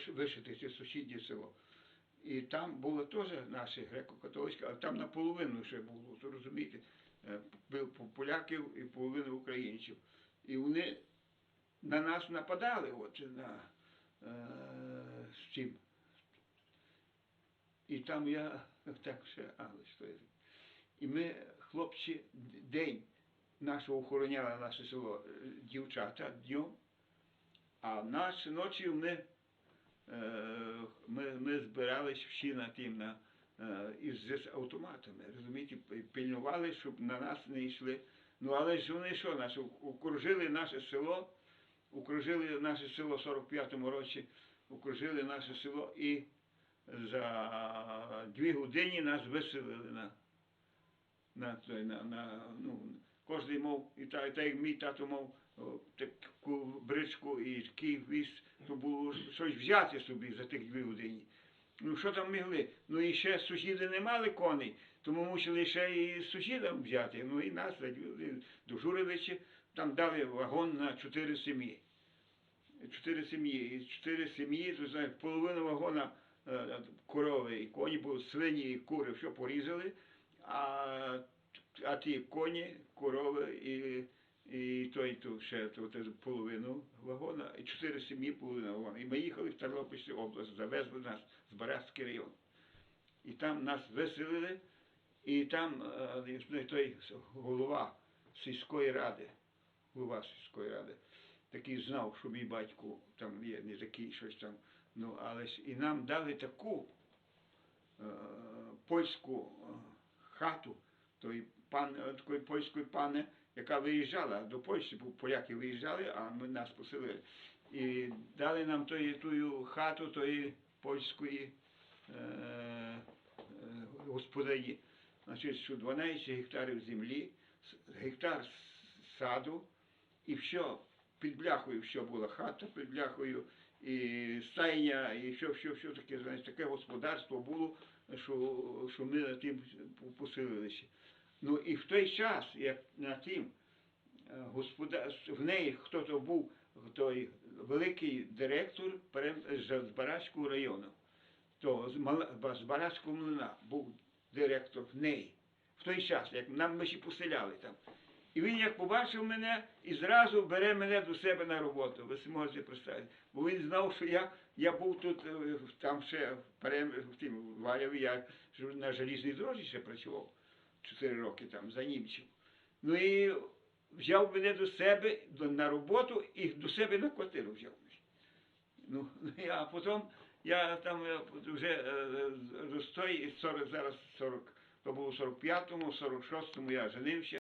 виш- вишити це сусіднє село. І там було теж наше греко-католицьке, але там наполовину ще було, то розумієте, е, поляків і половину українців. І вони на нас нападали от, на, е, з цим. І там я так ще, але що. І ми, хлопці, день нашого охороняли наше село е, дівчата днем, а нас ночі ми, ми, ми збирались всі на тим на, е, із з автоматами, розумієте, пи- пильнували, щоб на нас не йшли. Ну але ж вони що, нас окружили наше село, окружили наше село в 45-му році, окружили наше село і за дві години нас виселили на, на, на, на ну, кожен мав, і та, та, як мій тато мав таку бричку і такий віз, то було щось взяти собі за тих дві години. Ну що там могли? Ну і ще сусіди не мали коней, тому мусили ще і сусідам взяти. Ну і нас Журовича там дали вагон на чотири сім'ї. Чотири сім'ї. І чотири сім'ї, то знаєш, половину вагона е, корови і коні були, свині і кури, все порізали, а, а ті коні, корови і, і той, то ще то, половину вагона, і чотири сім'ї половина вагона. І ми їхали в Тернопільську область, завезли нас з Барацький район. І там нас виселили, і там е, той голова сільської ради, голова сільської ради, такий знав, що мій батько там є не такий щось там. Ну, але і нам дали таку е, польську е, хату, той пан, е, такої польської пани, яка виїжджала до Польщі, бо поляки виїжджали, а ми нас поселили. І дали нам тої, тую хату тої польської е, е, господині. Значить, що 12 гектарів землі, гектар саду, і все, під бляхою все була хата, під бляхою, і стайня, і все, все, все таке, знаєш, таке господарство було, що, що ми тим поселилися. Ну і в той час, як на тим е, господар, в неї хто-то був той великий директор з Барацького району, то з, Мала- млина був директор в неї. В той час, як нам ми ще поселяли там. І він як побачив мене і зразу бере мене до себе на роботу. Ви можете представити. Бо він знав, що я, я був тут, е, там ще в в тім в Валяві, я на залізній дорозі ще працював чотири роки там за німців. Ну і взяв мене до себе до- на роботу і до себе на квартиру взяв. Ну, а потім я там е, вже е, 100, 40, зараз 40, то було в 45-му, 46-му я женився.